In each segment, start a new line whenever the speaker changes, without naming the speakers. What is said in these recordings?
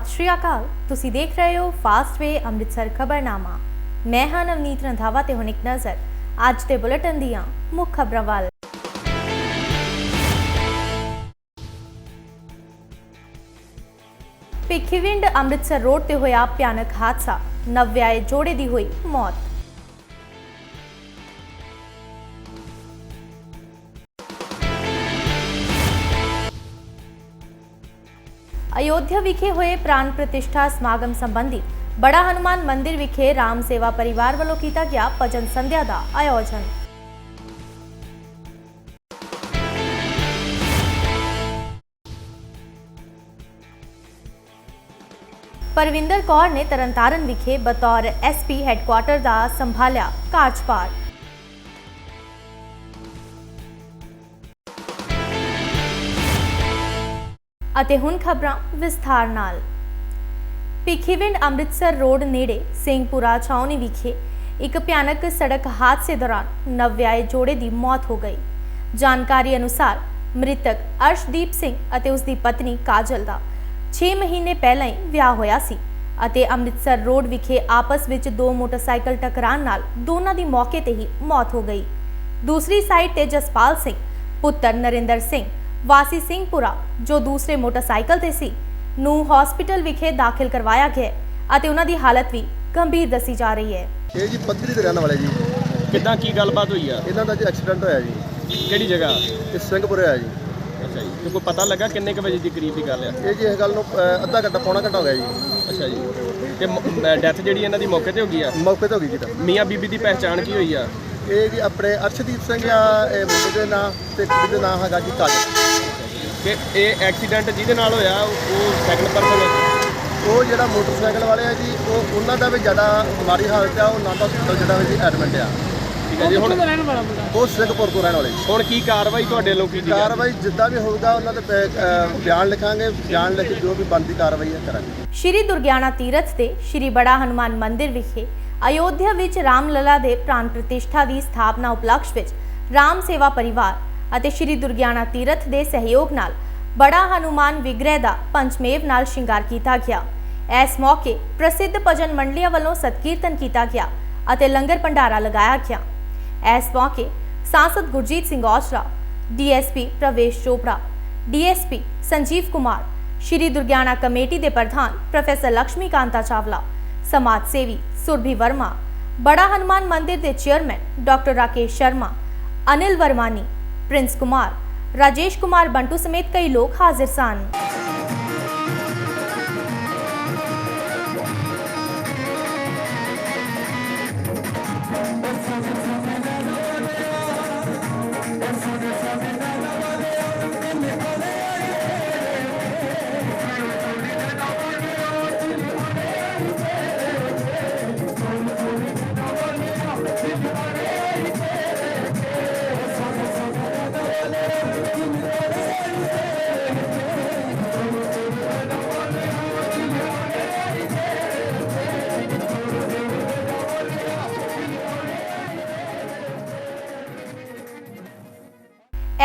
ਸਤਿ ਸ਼੍ਰੀ ਅਕਾਲ। ਤੁਸੀਂ ਦੇਖ ਰਹੇ ਹੋ ਫਾਸਟ ਵੇ ਅੰਮ੍ਰਿਤਸਰ ਖਬਰਨਾਮਾ। ਮੈਂ ਹਾਂ ਨਵਨੀਤ ਰੰਧਾਵਾ ਤੇ ਹੁਣ ਇੱਕ ਨਜ਼ਰ। ਅੱਜ ਦੇ ਬੁਲੇਟਿਨ ਦੀਆਂ ਮੁੱਖ ਖਬਰਾਂ ਵੱਲ। ਭਿੱਖੀਵਿੰਡ ਅੰਮ੍ਰਿਤਸਰ ਰੋਡ ਤੇ ਹੋਇਆ ਭਿਆਨਕ ਹਾਦਸਾ। ਨਵਵਿਆਹੇ ਜੋੜੇ ਦੀ ਹੋਈ ਮੌਤ। ਅਯੋਧਿਆ ਵਿਖੇ ਹੋਏ ਪ੍ਰਾਨ ਪ੍ਰਤਿਸ਼ਠਾ ਸਮਾਗਮ ਸੰਬੰਧੀ ਬੜਾ ਹਨੂਮਾਨ ਮੰਦਿਰ ਵਿਖੇ ਰਾਮ ਸੇਵਾ ਪਰਿਵਾਰ ਵੱਲੋਂ ਕੀਤਾ ਗਿਆ ਭਜਨ ਸੰਧਿਆ ਦਾ ਆਯੋਜਨ। ਪਰਵਿੰਦਰ ਕੌਰ ਨੇ ਤਰਨਤਾਰਨ ਵਿਖੇ ਬਤੌਰ ਐਸਪੀ ਹੈੱਡਕੁਆਟਰ ਦਾ ਸੰਭਾਲਿਆ ਕਾਰਜਭਾਰ। ਅਤੇ ਹੁਣ ਖਬਰਾਂ ਵਿਸਥਾਰ ਨਾਲ। ਭਿੱਖੀਵਿੰਡ ਅੰਮ੍ਰਿਤਸਰ ਰੋਡ ਨੇੜੇ ਸਿੰਘਪੁਰਾ ਛਾਉਣੀ ਵਿਖੇ ਇੱਕ ਭਿਆਨਕ ਸੜਕ ਹਾਦਸੇ ਦੌਰਾਨ ਨਵਵਿਆਹੇ ਜੋੜੇ ਦੀ ਮੌਤ ਹੋ ਗਈ। ਜਾਣਕਾਰੀ ਅਨੁਸਾਰ ਮ੍ਰਿਤਕ ਅਰਸ਼ਦੀਪ ਸਿੰਘ ਅਤੇ ਉਸ ਦੀ ਪਤਨੀ ਕਾਜਲ ਦਾ 6 ਮਹੀਨੇ ਪਹਿਲਾਂ ਹੀ ਵਿਆਹ ਹੋਇਆ ਸੀ ਅਤੇ ਅੰਮ੍ਰਿਤਸਰ ਰੋਡ ਵਿਖੇ ਆਪਸ ਵਿੱਚ ਦੋ ਮੋਟਰਸਾਈਕਲ ਟਕਰਾਉਣ ਨਾਲ ਦੋਨਾਂ ਦੀ ਮੌਕੇ ਤੇ ਹੀ ਮੌਤ ਹੋ ਗਈ। ਦੂਸਰੀ ਸਾਈਡ ਤੇ ਜਸਪਾਲ ਸਿੰਘ, ਪੁੱਤਰ ਨਰਿੰਦਰ ਸਿੰਘ ਵਾਸੀ ਸਿੰਘਪੁਰਾ ਜੋ ਦੂਸਰੇ ਮੋਟਰਸਾਈਕਲ ਤੇ ਸੀ ਨੂੰ ਹਸਪੀਟਲ ਵਿਖੇ ਦਾਖਲ ਕਰਵਾਇਆ ਗਿਆ ਅਤੇ ਉਹਨਾਂ ਦੀ ਹਾਲਤ ਵੀ ਗੰਭੀਰ ਦੱਸੀ ਜਾ ਰਹੀ ਹੈ।
ਇਹ ਜੀ ਪੱਧਰੀ ਦੇ ਰਹਿਣ ਵਾਲੇ ਜੀ।
ਕਿੱਦਾਂ ਕੀ ਗੱਲਬਾਤ ਹੋਈ ਆ?
ਇਹਨਾਂ ਦਾ ਜੀ ਐਕਸੀਡੈਂਟ ਹੋਇਆ ਜੀ।
ਕਿਹੜੀ ਜਗ੍ਹਾ?
ਇਹ ਸਿੰਘਪੁਰੇ ਹੋਇਆ ਜੀ।
ਅੱਛਾ ਜੀ। ਤੇ ਕੋਈ ਪਤਾ ਲੱਗਾ ਕਿੰਨੇ ਕੁ ਵਜੇ ਦੀ ਕਰੀਬ ਦੀ ਗੱਲ ਆ?
ਇਹ ਜੀ ਇਸ ਗੱਲ ਨੂੰ ਅ, ਅੱਧਾ ਘੰਟਾ ਪੌਣਾ ਘੰਟਾ ਹੋ ਗਿਆ ਜੀ।
ਅੱਛਾ ਜੀ। ਤੇ ਡੈਥ ਜਿਹੜੀ ਇਹਨਾਂ ਦੀ ਮੌਕੇ ਤੇ ਹੋ ਗਈ ਆ?
ਮੌਕੇ ਤੇ ਹੋ ਗਈ ਜੀ ਤਾਂ।
ਮੀਆਂ ਬੀਬੀ ਦੀ ਪਹਿਚਾਣ ਕੀ ਹੋਈ ਆ?
ਇਹ ਜੀ ਆਪਣੇ ਅਰਸ਼ਦੀਪ ਸਿੰਘ ਆ ਇਹ ਮੁੰਡੇ ਦੇ ਨਾਂ ਤੇ ਕੁੜੀ ਦੇ ਨਾਂ ਹੈਗਾ ਜੀ ਕਾਜਲ
ਕਿ ਇਹ ਐਕਸੀਡੈਂਟ ਜਿਹਦੇ ਨਾਲ ਹੋਇਆ ਉਹ ਸੈਕੰਡ ਪਰਸਨ
ਉਹ ਜਿਹੜਾ ਮੋਟਰਸਾਈਕਲ ਵਾਲੇ ਆ ਜੀ ਉਹ ਉਹਨਾਂ ਦਾ ਵੀ ਜ਼ਿਆਦਾ ਮਾੜੀ ਹਾਲਤ ਆ ਉਹ ਨੰਦ ਹਸਪੀਟਲ ਜਿਹੜਾ ਵੀ ਜੀ ਐਡਮਿਟ ਆ।
ਠੀਕ ਹੈ ਜੀ ਹੁਣ
ਉਹ ਸਿੰਘਪੁਰ ਤੋਂ ਰਹਿਣ ਵਾਲੇ ਜੀ।
ਹੁਣ ਕੀ ਕਾਰਵਾਈ ਤੁਹਾਡੇ ਲੋਕ ਕੀਤੀ ਜਾ
ਕਾਰਵਾਈ ਜਿੱਦਾਂ ਵੀ ਹੋਊਗਾ ਉਹਨਾਂ ਦੇ ਪੈ- ਅ, ਬਿਆਨ ਲਿਖਾਂਗੇ। ਬਿਆਨ ਲਿਖ ਕੇ ਜੋ ਵੀ ਬਣਦੀ ਕਾਰਵਾਈ ਹੈ ਕਰਾਂਗੇ।
ਸ਼੍ਰੀ ਦੁਰਗਿਆਣਾ ਤੀਰਥ ਤੇ ਸ਼੍ਰੀ ਬੜਾ ਹਨੂਮਾਨ ਮੰਦਿਰ ਵਿਖੇ ਅਯੋਧਿਆ ਵਿੱਚ ਰਾਮ ਲਲਾ ਦੇ ਪ੍ਰਾਨ ਪ੍ਰਤਿਸ਼ਠਾ ਦੀ ਸਥਾਪਨਾ ਉਪਲਕਸ਼ ਵਿੱਚ ਰਾਮ ਸੇਵਾ ਪਰਿਵਾਰ ਅਤੇ ਸ਼੍ਰੀ ਦੁਰਗਿਆਣਾ ਤੀਰਥ ਦੇ ਸਹਿਯੋਗ ਨਾਲ ਬੜਾ ਹਨੂਮਾਨ ਵਿਗ੍ਰਹਿ ਦਾ ਪੰਚਮੇਵ ਨਾਲ ਸ਼ਿੰਗਾਰ ਕੀਤਾ ਗਿਆ। ਇਸ ਮੌਕੇ ਪ੍ਰਸਿੱਧ ਭਜਨ ਮੰਡਲੀਆਂ ਵੱਲੋਂ ਸਤਕੀਰਤਨ ਕੀਤਾ ਗਿਆ ਅਤੇ ਲੰਗਰ ਭੰਡਾਰਾ ਲਗਾਇਆ ਗਿਆ। ਇਸ ਮੌਕੇ ਸਾਂਸਦ Gurjeet Singh Aujla DSP Pravesh Chopra DSP Sanjeev Kumar Shri Durgiana committee ਦੇ ਪ੍ਰਧਾਨ ਪ੍ਰੋਫੈਸਰ ਲక్ష్ਮੀ ਕਾਂਤਾ ਚਾਵਲਾ ਸਮਾਜ ਸੇਵੀ ਸੁਰਭੀ ਵਰਮਾ ਬੜਾ ਹਨੂਮਾਨ ਮੰਦਿਰ ਦੇ ਚੇਅਰਮੈਨ ਡਾਕਟਰ ਰਾਕੇਸ਼ ਸ਼ਰਮਾ ਅਨਿਲ ਵਰਮਾਨੀ ਪ੍ਰਿੰਸ ਕੁਮਾਰ ਰਾਜੇਸ਼ ਕੁਮਾਰ ਬੰਟੂ ਸਮੇਤ ਕਈ ਲੋਕ ਹਾਜ਼ਰ ਸਨ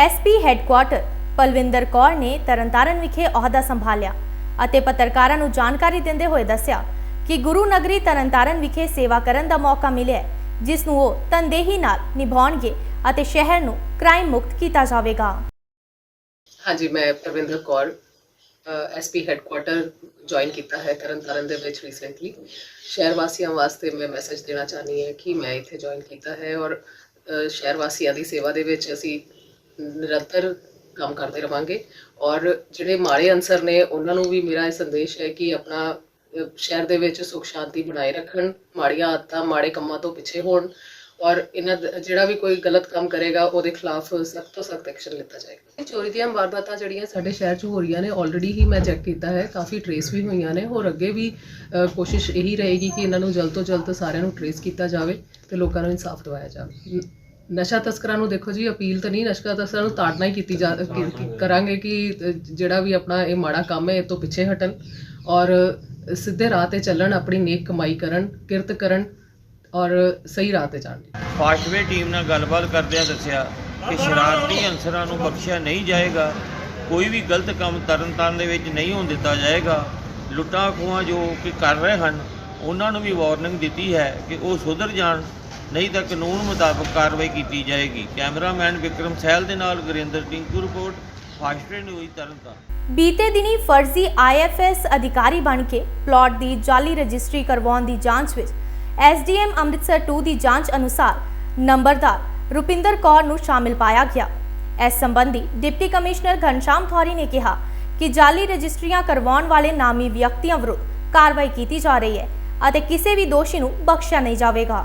ਐਸਪੀ ਹੈੱਡਕੁਆਟਰ ਪਲਵਿੰਦਰ ਕੌਰ ਨੇ ਤਰਨਤਾਰਨ ਵਿਖੇ ਅਹੁਦਾ ਸੰਭਾਲਿਆ ਅਤੇ ਪੱਤਰਕਾਰਾਂ ਨੂੰ ਜਾਣਕਾਰੀ ਦਿੰਦੇ ਹੋਏ ਦੱਸਿਆ ਕਿ ਗੁਰੂ ਨਗਰੀ ਤਰਨਤਾਰਨ ਵਿਖੇ ਸੇਵਾ ਕਰਨ ਦਾ ਮੌਕਾ ਮਿਲਿਆ ਜਿਸ ਨੂੰ ਉਹ ਤਨਦੇਹੀ ਨਾਲ ਨਿਭਾਉਣਗੇ ਅਤੇ ਸ਼ਹਿਰ ਨੂੰ ਕ੍ਰਾਈਮ ਮੁਕਤ ਕੀਤਾ ਜਾਵੇਗਾ।
ਹਾਂਜੀ, ਮੈਂ Parwinder Kaur SP headquarter join ਕੀਤਾ ਹੈ ਤਰਨਤਾਰਨ ਦੇ ਵਿੱਚ ਰੀਸੈਂਟਲੀ ਸ਼ਹਿਰ ਵਾਸੀਆਂ ਵਾਸਤੇ ਮੈਂ ਮੈਸੇਜ ਦੇਣਾ ਚਾਹਨੀ ਹੈ ਕਿ ਮੈਂ ਇੱਥੇ ਜੁਆਇਨ ਕੀਤਾ ਹੈ ਔਰ ਸ਼ਹਿਰ ਵਾਸੀਆਂ ਦੀ ਸੇਵਾ ਦੇ ਵਿੱਚ ਅਸੀਂ ਨਿਰੰਤਰ ਕੰਮ ਕਰਦੇ ਰਵਾਂਗੇ। ਔਰ ਜਿਹੜੇ ਮਾੜੇ ਅਨਸਰ ਨੇ, ਉਹਨਾਂ ਨੂੰ ਵੀ ਮੇਰਾ ਇਹ ਸੰਦੇਸ਼ ਹੈ ਕਿ ਆਪਣਾ ਸ਼ਹਿਰ ਦੇ ਵਿੱਚ ਸੁਖ ਸ਼ਾਂਤੀ ਬਣਾਈ ਰੱਖਣ, ਮਾੜੀਆਂ ਆਦਤਾਂ, ਮਾੜੇ ਕੰਮਾਂ ਤੋਂ ਪਿੱਛੇ ਹੋਣ। ਔਰ ਇਹਨਾਂ ਜਿਹੜਾ ਵੀ ਕੋਈ ਗਲਤ ਕੰਮ ਕਰੇਗਾ, ਉਹਦੇ ਖਿਲਾਫ ਸਖਤ ਤੋਂ ਸਖਤ ਐਕਸ਼ਨ ਲਿੱਤਾ ਜਾਏਗਾ। ਚੋਰੀ ਦੀਆਂ ਵਾਰਦਾਤਾਂ ਜਿਹੜੀਆਂ ਸਾਡੇ ਸ਼ਹਿਰ 'ਚ ਹੋ ਰਹੀਆਂ ਨੇ ਆਲਰੇਡੀ ਹੀ ਮੈਂ ਚੈੱਕ ਕੀਤਾ ਹੈ। ਕਾਫੀ ਟਰੇਸ ਵੀ ਹੋਈਆਂ ਨੇ। ਹੋਰ ਅੱਗੇ ਵੀ ਕੋਸ਼ਿਸ਼ ਇਹੀ ਰਹੇਗੀ ਕਿ ਇਹਨਾਂ ਨੂੰ ਜਲਦ ਤੋਂ ਜਲਦ ਸਾਰਿਆਂ ਨੂੰ ਟਰੇਸ ਕੀਤਾ ਜਾਵੇ ਤੇ ਲੋਕਾਂ ਨੂੰ ਇਨਸਾਫ ਦਿਵਾਇਆ ਜਾਵੇ। ਨਸ਼ਾ ਤਸਕਰਾਂ ਨੂੰ ਦੇਖੋ ਜੀ ਅਪੀਲ ਤਾਂ ਨਹੀਂ ਨਸ਼ਾ ਤਸਕਰਾਂ ਨੂੰ ਤਾੜਨਾ ਹੀ ਕੀਤੀ ਜਾ ਕੀ- ਕਰਾਂਗੇ ਕਿ ਜਿਹੜਾ ਵੀ ਆਪਣਾ ਇਹ ਮਾੜਾ ਕੰਮ ਹੈ ਇਹ ਤੋਂ ਪਿੱਛੇ ਹਟਣ ਔਰ ਸਿੱਧੇ ਰਾਹ ਤੇ ਚੱਲਣ ਆਪਣੀ ਨੇਕ ਕਮਾਈ ਕਰਨ ਕਿਰਤ ਕਰਨ ਔਰ ਸਹੀ ਰਾਹ ਤੇ ਜਾਣ।
ਫਾਸਟਵੇ ਟੀਮ ਨਾਲ ਗੱਲਬਾਤ ਕਰਦਿਆਂ ਦੱਸਿਆ ਕਿ ਸ਼ਰਾਰਤੀ ਅਨਸਰਾਂ ਨੂੰ ਬਖਸ਼ਿਆ ਨਹੀਂ ਜਾਏਗਾ ਕੋਈ ਵੀ ਗਲਤ ਕੰਮ ਤਰਨਤਾਰਨ ਦੇ ਵਿੱਚ ਨਹੀਂ ਹੋਣ ਦਿੱਤਾ ਜਾਏਗਾ। ਲੁੱਟਾਂ ਖੋਹਾਂ ਜੋ ਕਿ ਕਰ ਰਹੇ ਹਨ ਉਹਨਾਂ ਨੂੰ ਵੀ ਵਾਰਨਿੰਗ ਦਿੱਤੀ ਹੈ ਕਿ ਉਹ ਸੁਧਰ ਜਾਣ ਨਹੀਂ ਤਾਂ ਕਾਨੂੰਨ ਮੁਤਾਬਕ ਕਾਰਵਾਈ ਕੀਤੀ ਜਾਏਗੀ। ਕੈਮਰਾਮੈਨ ਵਿਕਰਮ ਸਹਿਲ ਦੇ ਨਾਲ Gurinder Tinku report faster news Tarn Taran.
ਬੀਤੇ ਦਿਨੀ ਫਰਜ਼ੀ ਆਈਐਫਐਸ ਅਧਿਕਾਰੀ ਬਣ ਕੇ ਪਲਾਟ ਦੀ ਜਾਲੀ ਰਜਿਸਟਰੀ ਕਰਵਾਉਣ ਦੀ ਜਾਂਚ ਵਿੱਚ ਐਸਡੀਐਮ ਅੰਮ੍ਰਿਤਸਰ 2 ਦੀ ਜਾਂਚ ਅਨੁਸਾਰ ਨੰਬਰਦਾਰ ਰੁਪਿੰਦਰ ਕੌਰ ਨੂੰ ਸ਼ਾਮਿਲ ਪਾਇਆ ਗਿਆ। ਇਸ ਸੰਬੰਧੀ ਡਿਪਟੀ ਕਮਿਸ਼ਨਰ ਘਨਸ਼ਾਮ ਥੌਰੀ ਨੇ ਕਿਹਾ ਕਿ ਜਾਲੀ ਰਜਿਸਟਰੀਆਂ ਕਰਵਾਉਣ ਵਾਲੇ ਨਾਮੀ ਵਿਅਕਤੀਆਂ ਵਿਰੁੱਧ ਕਾਰਵਾਈ ਕੀਤੀ ਜਾ ਰਹੀ ਹੈ ਅਤੇ ਕਿਸੇ ਵੀ ਦੋਸ਼ੀ ਨੂੰ ਬਖਸ਼ਿਆ ਨਹੀਂ ਜਾਵੇਗਾ।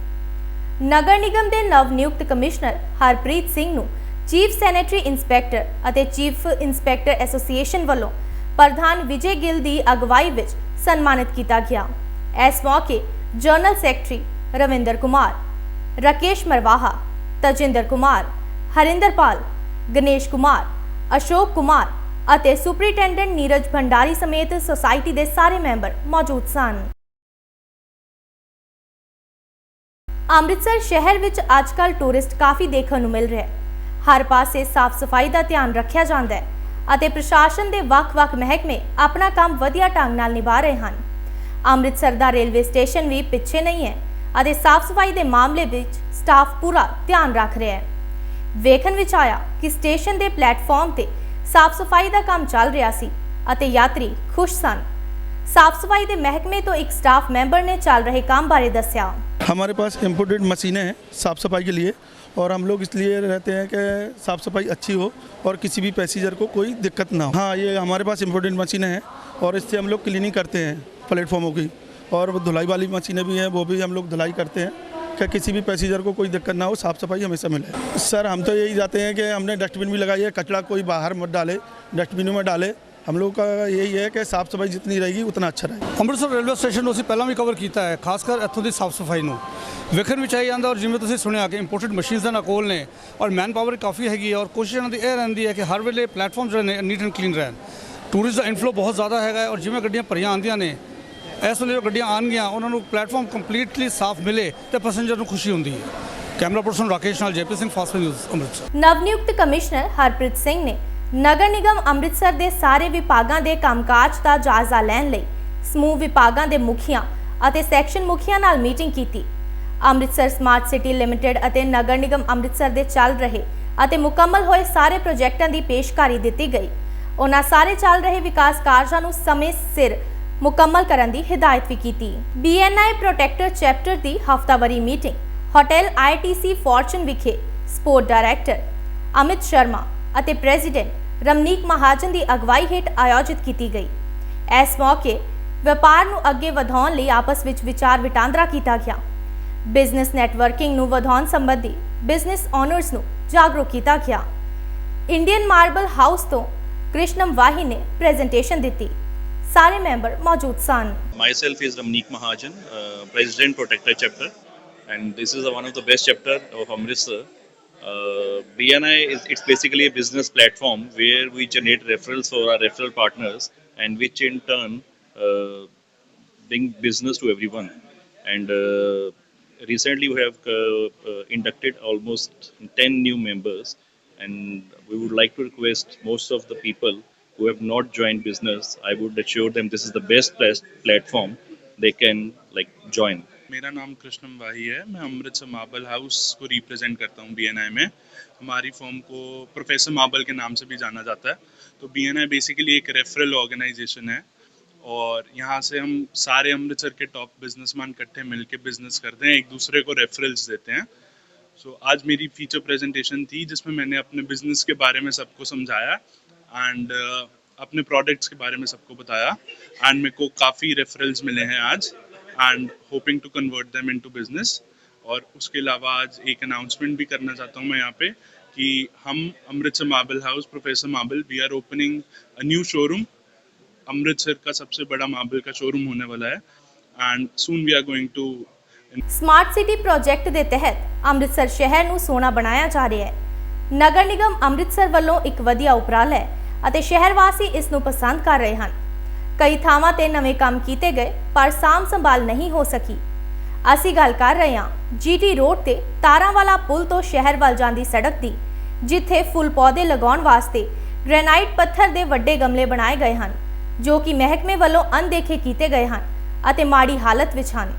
ਨਗਰ ਨਿਗਮ ਦੇ ਨਵ ਨਿਯੁਕਤ ਕਮਿਸ਼ਨਰ ਹਰਪ੍ਰੀਤ ਸਿੰਘ ਨੂੰ ਚੀਫ ਸੈਨੇਟਰੀ ਇੰਸਪੈਕਟਰ ਅਤੇ ਚੀਫ ਇੰਸਪੈਕਟਰ ਐਸੋਸੀਏਸ਼ਨ ਵੱਲੋਂ ਪ੍ਰਧਾਨ ਵਿਜੇ ਗਿੱਲ ਦੀ ਅਗਵਾਈ ਵਿੱਚ ਸਨਮਾਨਿਤ ਕੀਤਾ ਗਿਆ। ਇਸ ਮੌਕੇ ਜਨਰਲ ਸੈਕਟਰੀ ਰਵਿੰਦਰ ਕੁਮਾਰ, ਰਾਕੇਸ਼ ਮਰਵਾਹਾ, ਤਜਿੰਦਰ ਕੁਮਾਰ, ਹਰਿੰਦਰਪਾਲ, ਗਣੇਸ਼ ਕੁਮਾਰ, ਅਸ਼ੋਕ ਕੁਮਾਰ ਅਤੇ ਸੁਪਰੀਟੈਂਡੈਂਟ ਨੀਰਜ ਭੰਡਾਰੀ ਸਮੇਤ ਸੁਸਾਇਟੀ ਦੇ ਸਾਰੇ ਮੈਂਬਰ ਮੌਜੂਦ ਸਨ। ਅੰਮ੍ਰਿਤਸਰ ਸ਼ਹਿਰ ਵਿੱਚ ਅੱਜਕੱਲ ਟੂਰਿਸਟ ਕਾਫੀ ਦੇਖਣ ਨੂੰ ਮਿਲ ਰਿਹਾ ਹੈ। ਹਰ ਪਾਸੇ ਸਾਫ਼ ਸਫ਼ਾਈ ਦਾ ਧਿਆਨ ਰੱਖਿਆ ਜਾਂਦਾ ਹੈ ਅਤੇ ਪ੍ਰਸ਼ਾਸਨ ਦੇ ਵੱਖ-ਵੱਖ ਮਹਿਕਮੇ ਆਪਣਾ ਕੰਮ ਵਧੀਆ ਢੰਗ ਨਾਲ ਨਿਭਾ ਰਹੇ ਹਨ। ਅੰਮ੍ਰਿਤਸਰ ਦਾ ਰੇਲਵੇ ਸਟੇਸ਼ਨ ਵੀ ਪਿੱਛੇ ਨਹੀਂ ਹੈ ਅਤੇ ਸਾਫ਼ ਸਫ਼ਾਈ ਦੇ ਮਾਮਲੇ ਵਿੱਚ ਸਟਾਫ ਪੂਰਾ ਧਿਆਨ ਰੱਖ ਰਿਹਾ ਹੈ। ਵੇਖਣ ਵਿੱਚ ਆਇਆ ਕਿ ਸਟੇਸ਼ਨ ਦੇ ਪਲੇਟਫਾਰਮ ਤੇ ਸਾਫ਼ ਸਫ਼ਾਈ ਦਾ ਕੰਮ ਚੱਲ ਰਿਹਾ ਸੀ ਅਤੇ ਯਾਤਰੀ ਖੁਸ਼ ਸਨ। ਸਾਫ਼ ਸਫਾਈ ਦੇ ਮਹਿਕਮੇ ਤੋਂ ਇੱਕ ਸਟਾਫ ਮੈਂਬਰ ਨੇ ਚੱਲ ਰਹੇ ਕੰਮ ਬਾਰੇ ਦੱਸਿਆ
हमारे पास इम्पोर्टेड मशीनें हैं साफ़ सफाई के लिए और हम लोग इसलिए रहते हैं कि साफ़ सफाई अच्छी हो और किसी भी पैसेंजर को कोई दिक्कत ना हो हाँ ये हमारे पास इम्पोर्टेड मशीनें हैं और इससे हम लोग क्लीनिंग करते हैं प्लेटफॉर्मों की और वो धुलाई वाली मशीनें भी हैं वो भी हम लोग धुलाई करते हैं कि किसी भी पैसेंजर को कोई दिक्कत ना हो साफ़ सफाई हमेशा मिले सर हम तो यही चाहते हैं कि हमने डस्टबिन भी लगाई है कचरा कोई बाहर मत डाले डस्टबिनों में डाले हम लोग का यही है कि साफ़ सफाई जितनी रहेगी उतना अच्छा रहेगा
ਅੰਮ੍ਰਿਤਸਰ ਰੇਲਵੇ ਸਟੇਸ਼ਨ ਨੂੰ ਅਸੀਂ ਪਹਿਲਾਂ ਵੀ ਕਵਰ ਕੀਤਾ ਹੈ ਖਾਸ ਕਰ ਇੱਥੋਂ ਦੀ ਸਾਫ਼ ਸਫਾਈ ਨੂੰ ਵੇਖਣ ਵਿੱਚ ਆਈ ਜਾਂਦਾ ਔਰ ਜਿਵੇਂ ਤੁਸੀਂ ਸੁਣਿਆ ਕਿ ਇੰਪੋਰਟਡ ਮਸ਼ੀਨਸ ਦੇ ਨਾਲ ਕੋਲ ਨੇ ਔਰ ਮੈਨ ਪਾਵਰ ਕਾਫੀ ਹੈਗੀ ਹੈ ਔਰ ਕੋਸ਼ਿਸ਼ ਇਹਨਾਂ ਦੀ ਇਹ ਰਹਿੰਦੀ ਹੈ ਕਿ ਹਰ ਵੇਲੇ ਪਲੇਟਫਾਰਮ ਜਿਹੜੇ ਨੇ ਨੀਟ ਐਂਡ ਕਲੀਨ ਰਹਿਣ ਟੂਰਿਸਟ ਦਾ ਇਨਫਲੋ ਬਹੁਤ ਜ਼ਿਆਦਾ ਹੈਗਾ ਹੈ ਔਰ ਜਿਵੇਂ ਗੱਡੀਆਂ ਭਰੀਆਂ ਆਉਂਦੀਆਂ ਨੇ ਇਸ ਵੇਲੇ ਜੋ ਗੱਡੀਆਂ ਆਉਣਗੀਆਂ ਉਹਨਾਂ ਨੂੰ ਪਲੇਟਫਾਰਮ ਕੰਪਲੀਟਲੀ ਸਾਫ਼ ਮਿਲੇ ਤੇ ਪੈਸੇਂਜਰ ਨੂੰ ਖੁਸ਼ੀ ਹੁੰਦੀ ਹੈ ਕੈਮਰਾ ਪਰਸਨ ਰਾਕੇਸ਼ ਨਾਲ JP Singh fast news Amritsar
ਨਵਨਿਯੁਕਤ commissioner Harpreet Singh ਨੇ ਨਗਰ ਨਿਗਮ ਅੰਮ੍ਰਿਤਸਰ ਦੇ ਸਾਰੇ ਵਿਭਾਗਾਂ ਦੇ ਕੰਮਕਾਜ ਦਾ ਜਾਇਜ਼ਾ ਲੈਣ ਲਈ ਸਮੂਹ ਵਿਭਾਗਾਂ ਦੇ ਮੁਖੀਆਂ ਅਤੇ ਸੈਕਸ਼ਨ ਮੁਖੀਆਂ ਨਾਲ ਮੀਟਿੰਗ ਕੀਤੀ। ਅੰਮ੍ਰਿਤਸਰ ਸਮਾਰਟ ਸਿਟੀ ਲਿਮਟਿਡ ਅਤੇ ਨਗਰ ਨਿਗਮ ਅੰਮ੍ਰਿਤਸਰ ਦੇ ਚੱਲ ਰਹੇ ਅਤੇ ਮੁਕੰਮਲ ਹੋਏ ਸਾਰੇ ਪ੍ਰੋਜੈਕਟਾਂ ਦੀ ਪੇਸ਼ਕਾਰੀ ਦਿੱਤੀ ਗਈ। ਉਹਨਾਂ ਸਾਰੇ ਚੱਲ ਰਹੇ ਵਿਕਾਸ ਕਾਰਜਾਂ ਨੂੰ ਸਮੇਂ ਸਿਰ ਮੁਕੰਮਲ ਕਰਨ ਦੀ ਹਦਾਇਤ ਵੀ ਕੀਤੀ। ਬੀਐਨਆਈ ਪ੍ਰੋਟੈਕਟਰ ਚੈਪਟਰ ਦੀ ਹਫ਼ਤਾਵਾਰੀ ਮੀਟਿੰਗ ਹੋਟਲ ਆਈਟੀਸੀ ਫੋਰਚੂਨ ਵਿਖੇ ਸਪੋਰਟ ਡਾਇਰੈਕਟਰ ਅਮਿਤ ਸ਼ਰਮਾ ਅਤੇ ਪ੍ਰੈਜ਼ੀਡੈਂਟ ਰਮਨੀਕ ਮਹਾਜਨ ਦੀ ਅਗਵਾਈ ਹੇਠ ਆਯੋਜਿਤ ਕੀਤੀ ਗਈ। ਇਸ ਮੌਕੇ ਵਪਾਰ ਨੂੰ ਅੱਗੇ ਵਧਾਉਣ ਲਈ ਆਪਸ ਵਿੱਚ ਵਿਚਾਰ ਵਟਾਂਦਰਾ ਕੀਤਾ ਗਿਆ। ਬਿਜ਼ਨਸ ਨੈਟਵਰਕਿੰਗ ਨੂੰ ਵਧਾਉਣ ਸੰਬੰਧੀ ਬਿਜ਼ਨਸ ਓਨਰਸ ਨੂੰ ਜਾਗਰੂਕ ਕੀਤਾ ਗਿਆ। ਇੰਡੀਅਨ ਮਾਰਬਲ ਹਾਊਸ ਤੋਂ ਕ੍ਰਿਸ਼ਨਮ ਵਾਹੀ ਨੇ ਪ੍ਰੈਜੈਂਟੇਸ਼ਨ ਦਿੱਤੀ। ਸਾਰੇ ਮੈਂਬਰ ਮੌਜੂਦ ਸਨ।
Myself is Ramneek Mahajan, uh, President Protector Chapter, and this is one of the best chapter of Amritsar. Uh, BNI is it's basically a business platform where we generate referrals for our referral partners, and which in turn uh, bring business to everyone. And uh, recently we have uh, uh, inducted almost 10 new members, and we would like to request most of the people who have not joined business, I would assure them this is the best plas- platform they can like join.
मेरा नाम कृष्णम वाही है। मैं Amritsar marble house को represent करता हूँ BNI में। हमारी form को प्रोफेसर मार्बल के नाम से भी जाना जाता है। तो बीएनआई बेसिकली एक रेफरल ऑर्गेनाइजेशन है और यहाँ से हम सारे अमृतसर के टॉप बिजनेसमैन इकट्ठे मिलके बिज़नेस करते हैं एक दूसरे को रेफरल्स देते हैं। सो so, आज मेरी फीचर प्रेजेंटेशन थी जिसमें मैंने अपने बिज़नेस के बारे में सबको समझाया एंड अपने प्रोडक्ट्स के बारे में सबको बताया। एंड मेरे को काफ़ी रेफरल्स मिले हैं आज। and hoping to convert them into business और उसके अलावा आज एक अनाउंसमेंट भी करना चाहता हूँ मैं यहाँ पे कि हम Amritsar marble house professor marble we are opening a new showroom Amritsar का सबसे बड़ा मार्बल का शोरूम होने वाला है and soon we are going to
smart city project ਦੇ ਤਹਿਤ ਅੰਮ੍ਰਿਤਸਰ ਸ਼ਹਿਰ ਨੂੰ ਸੋਹਣਾ ਬਣਾਇਆ ਜਾ ਰਿਹਾ ਹੈ ਨਗਰ ਨਿਗਮ ਅੰਮ੍ਰਿਤਸਰ ਵੱਲੋਂ ਇੱਕ ਵਧੀਆ ਉਪਰਾਲਾ ਹੈ ਅਤੇ ਸ਼ਹਿਰ ਵਾਸੀ ਇਸ ਨੂੰ ਪਸੰਦ ਕਰ ਰਹੇ ਹਨ ਕਈ ਥਾਵਾਂ ਤੇ ਨਵੇਂ ਕੰਮ ਕੀਤੇ ਗਏ, ਪਰ ਸਾਂਭ ਸੰਭਾਲ ਨਹੀਂ ਹੋ ਸਕੀ। ਅਸੀਂ ਗੱਲ ਕਰ ਰਹੇ ਹਾਂ, ਜੀਟੀ ਰੋਡ ਤੇ ਤਾਰਾਂਵਾਲਾ ਪੁਲ ਤੋਂ ਸ਼ਹਿਰ ਵੱਲ ਜਾਂਦੀ ਸੜਕ ਦੀ, ਜਿੱਥੇ ਫੁੱਲ ਪੌਦੇ ਲਗਾਉਣ ਵਾਸਤੇ ਗ੍ਰੇਨਾਈਟ ਪੱਥਰ ਦੇ ਵੱਡੇ ਗਮਲੇ ਬਣਾਏ ਗਏ ਹਨ, ਜੋ ਕਿ ਮਹਿਕਮੇ ਵੱਲੋਂ ਅਣਦੇਖੇ ਕੀਤੇ ਗਏ ਹਨ ਅਤੇ ਮਾੜੀ ਹਾਲਤ ਵਿੱਚ ਹਨ।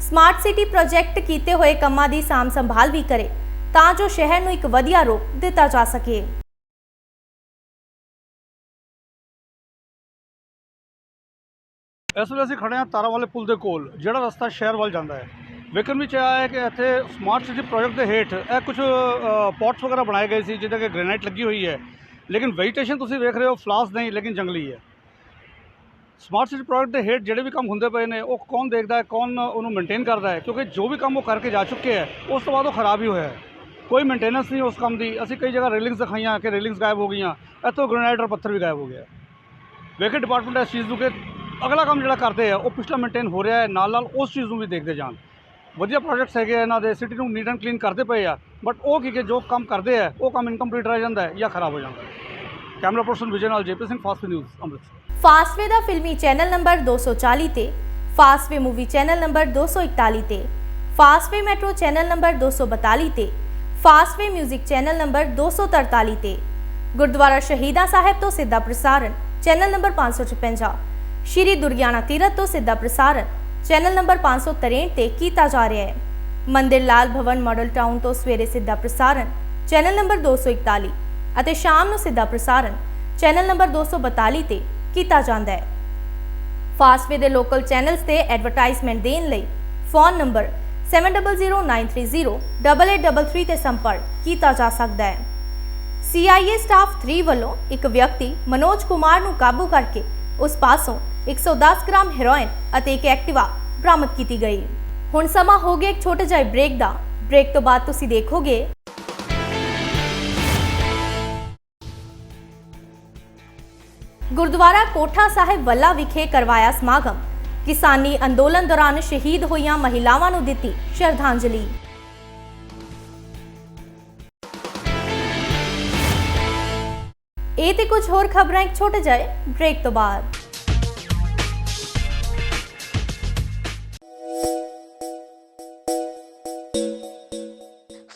ਸਮਾਰਟ ਸਿਟੀ ਪ੍ਰੋਜੈਕਟ ਕੀਤੇ ਹੋਏ ਕੰਮਾਂ ਦੀ ਸਾਂਭ ਸੰਭਾਲ ਵੀ ਕਰੇ, ਤਾਂ ਜੋ ਸ਼ਹਿਰ ਨੂੰ ਇੱਕ ਵਧੀਆ ਰੂਪ ਦਿੱਤਾ ਜਾ ਸਕੇ।
ਇਸ ਵੇਲੇ ਅਸੀਂ ਖੜੇ ਹਾਂ ਤਾਰਾਂ ਵਾਲੇ ਪੁਲ ਦੇ ਕੋਲ, ਜਿਹੜਾ ਰਸਤਾ ਸ਼ਹਿਰ ਵੱਲ ਜਾਂਦਾ ਹੈ। ਵੇਖਣ ਵਿੱਚ ਆਇਆ ਹੈ ਕਿ ਇੱਥੇ ਸਮਾਰਟ ਸਿਟੀ ਪ੍ਰੋਜੈਕਟ ਦੇ ਹੇਠ ਇਹ ਕੁਝ ਪੌਟਸ ਵਗੈਰਾ ਬਣਾਏ ਗਏ ਸੀ ਜਿਹਦੇ ਕਿ ਗ੍ਰੇਨਾਈਟ ਲੱਗੀ ਹੋਈ ਹੈ। ਲੇਕਿਨ ਵੈਜੀਟੇਸ਼ਨ ਤੁਸੀਂ ਵੇਖ ਰਹੇ ਹੋ ਫਲਾਸ ਨਹੀਂ, ਲੇਕਿਨ ਜੰਗਲੀ ਹੈ। ਸਮਾਰਟ ਸਿਟੀ ਪ੍ਰੋਜੈਕਟ ਦੇ ਹੇਠ ਜਿਹੜੇ ਵੀ ਕੰਮ ਹੁੰਦੇ ਪਏ ਨੇ, ਉਹ ਕੌਣ ਦੇਖਦਾ ਹੈ, ਕੌਣ ਉਹਨੂੰ ਮੇਨਟੇਨ ਕਰਦਾ ਹੈ? ਕਿਉਂਕਿ ਜੋ ਵੀ ਕੰਮ ਉਹ ਕਰਕੇ ਜਾ ਚੁੱਕੇ ਹੈ, ਉਸ ਤੋਂ ਬਾਅਦ ਉਹ ਖਰਾਬ ਹੀ ਹੋਇਆ ਹੈ। ਕੋਈ ਮੇਨਟੇਨੈਂਸ ਨਹੀਂ ਉਸ ਕੰਮ ਦੀ। ਅਸੀਂ ਕਈ ਜਗ੍ਹਾ ਰੇਲਿੰਗਸ ਦਿਖਾਈਆਂ, ਕਿ ਰੇਲਿੰਗਸ ਗਾਇਬ ਹੋ ਗਈਆਂ। ਇੱਥੋਂ ਗ੍ਰੇਨਾਈਟ ਔਰ ਪੱਥਰ ਵੀ ਗਾਇਬ ਹੋ ਗਿਆ। ਵੇਖੇ ਡਿਪਾਰਟਮੈਂਟ ਇਸ ਚੀਜ਼ ਨੂੰ ਕਿ ਅਗਲਾ ਕੰਮ ਜਿਹੜਾ ਕਰਦੇ ਆ, ਉਹ ਪਿਛਲਾ ਮੇਨਟੇਨ ਹੋ ਰਿਹਾ ਹੈ, ਨਾਲ ਨਾਲ ਉਸ ਚੀਜ਼ ਨੂੰ ਵੀ ਦੇਖਦੇ ਜਾਣ। ਵਧੀਆ ਪ੍ਰੋਜੈਕਟਸ ਹੈਗੇ ਆ ਇਹਨਾਂ ਦੇ ਸਿਟੀ ਨੂੰ ਨੀਟ ਐਂਡ ਕਲੀਨ ਕਰਦੇ ਪਏ ਆ ਬਟ ਉਹ ਕੀ ਕਿ ਜੋ ਕੰਮ ਕਰਦੇ ਆ, ਉਹ ਕੰਮ ਇਨਕੰਪਲੀਟ ਰਹਿ ਜਾਂਦਾ ਹੈ ਜਾਂ ਖਰਾਬ ਹੋ ਜਾਂਦਾ ਹੈ। ਕੈਮਰਾ ਪਰਸਨ ਵਿਜੇ ਨਾਲ JP Singh fast news Amritsar.
Fastway ਦਾ ਫਿਲਮੀ ਚੈਨਲ ਨੰਬਰ 240 ਤੇ ਫਾਸਟਵੇ ਮੂਵੀ ਚੈਨਲ ਨੰਬਰ 241 ਤੇ ਫਾਸਟਵੇ ਮੈਟਰੋ ਚੈਨਲ ਨੰਬਰ 242 ਤੇ ਫਾਸਟਵੇ 뮤직 ਚੈਨਲ ਨੰਬਰ 243 ਤੇ, ਗੁਰਦੁਆਰਾ ਸ਼ਹੀਦਾਂ ਸਾਹਿਬ ਤੋਂ ਸਿੱਧਾ ਪ੍ਰਸਾਰਣ ਚੈਨਲ ਨੰਬਰ 556 ਸ਼੍ਰੀ ਦੁਰਗਿਆਣਾ ਤੀਰਥ ਤੋਂ ਸਿੱਧਾ ਪ੍ਰਸਾਰਣ ਚੈਨਲ ਨੰਬਰ 563 ਤੇ ਕੀਤਾ ਜਾ ਰਿਹਾ ਹੈ। ਮੰਦਿਰ ਲਾਲ ਭਵਨ ਮਾਡਲ ਟਾਊਨ ਤੋਂ ਸਵੇਰੇ ਸਿੱਧਾ ਪ੍ਰਸਾਰਣ ਚੈਨਲ ਨੰਬਰ 241 ਅਤੇ ਸ਼ਾਮ ਨੂੰ ਸਿੱਧਾ ਪ੍ਰਸਾਰਣ ਚੈਨਲ ਨੰਬਰ 242 ਤੇ ਕੀਤਾ ਜਾਂਦਾ ਹੈ। ਫਾਸਟਵੇ ਦੇ ਲੋਕਲ ਚੈਨਲਸ ਤੇ ਐਡਵਰਟਾਈਜ਼ਮੈਂਟ ਦੇਣ ਲਈ ਫੋਨ ਨੰਬਰ 7009308833 ਤੇ ਸੰਪਰਕ ਕੀਤਾ ਜਾ ਸਕਦਾ ਹੈ। CIA ਸਟਾਫ 3 ਵੱਲੋਂ ਇੱਕ ਵਿਅਕਤੀ ਮਨੋਜ ਕੁਮਾਰ ਨੂੰ ਕਾਬੂ ਕਰਕੇ ਉਸ ਪਾਸੋਂ 110 ਗ੍ਰਾਮ ਹੈਰੋਇਨ ਅਤੇ ਇੱਕ ਐਕਟਿਵਾ ਬਰਾਮਦ ਕੀਤੀ ਗਈ। ਹੁਣ ਸਮਾਂ ਹੋ ਗਿਆ ਇੱਕ ਛੋਟੇ ਜਿਹੇ ਬ੍ਰੇਕ ਦਾ। ਬ੍ਰੇਕ ਤੋਂ ਬਾਅਦ ਤੁਸੀਂ ਦੇਖੋਗੇ। ਗੁਰਦੁਆਰਾ ਕੋਠਾ ਸਾਹਿਬ ਵੱਲਾ ਵਿਖੇ ਕਰਵਾਇਆ ਸਮਾਗਮ। ਕਿਸਾਨੀ ਅੰਦੋਲਨ ਦੌਰਾਨ ਸ਼ਹੀਦ ਹੋਈਆਂ ਮਹਿਲਾਵਾਂ ਨੂੰ ਦਿੱਤੀ ਸ਼ਰਧਾਂਜਲੀ। ਇਹ ਤੇ ਕੁਝ ਹੋਰ ਖਬਰਾਂ ਇੱਕ ਛੋਟੇ ਜਿਹੇ ਬ੍ਰੇਕ ਤੋਂ ਬਾਅਦ।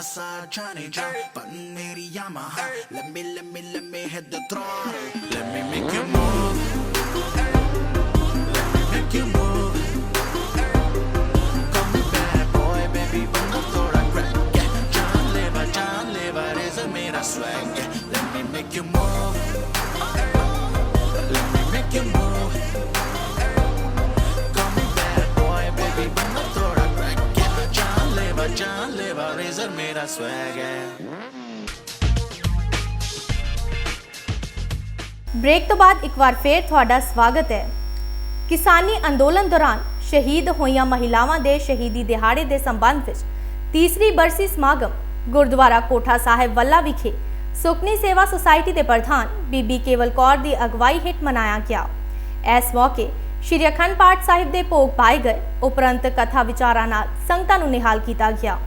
outside trying to jump, but needy Yamaha. Let me, let me, let me hit the throttle. Let me make you move. Let me make you move. Call me bad boy, baby, vamos toda crack. Yeah, John Lever, John Lever is a mira swag. Yeah, let me make you move. जानलेवा जानलेवा razor मेरा swag है
break ਤੋਂ ਬਾਅਦ ਇੱਕ ਵਾਰ ਫੇਰ ਤੁਹਾਡਾ ਸਵਾਗਤ ਹੈ ਕਿਸਾਨੀ ਅੰਦੋਲਨ ਦੌਰਾਨ ਸ਼ਹੀਦ ਹੋਈਆਂ ਮਹਿਲਾਵਾਂ ਦੇ ਸ਼ਹੀਦੀ ਦਿਹਾੜੇ ਦੇ ਸੰਬੰਧ ਵਿੱਚ ਤੀਸਰੀ ਬਰਸੀ ਸਮਾਗਮ ਗੁਰਦੁਆਰਾ ਕੋਠਾ ਸਾਹਿਬ ਵੱਲਾ ਵਿਖੇ ਸੁਖਨੀ ਸੇਵਾ ਸੁਸਾਇਟੀ ਦੇ ਪ੍ਰਧਾਨ ਬੀਬੀ ਕੇਵਲ ਕੌਰ ਦੀ ਅਗਵਾਈ ਹੇਠ ਮਨਾਇਆ ਗਿਆ ਇਸ ਮੌਕੇ ਸ਼੍ਰੀ ਅਖੰਡ ਪਾਠ ਸਾਹਿਬ ਦੇ ਭੋਗ ਪਾਏ ਗਏ। ਉਪਰੰਤ ਕਥਾ ਵਿਚਾਰਾਂ ਨਾਲ ਸੰਗਤਾਂ ਨੂੰ ਨਿਹਾਲ ਕੀਤਾ ਗਿਆ।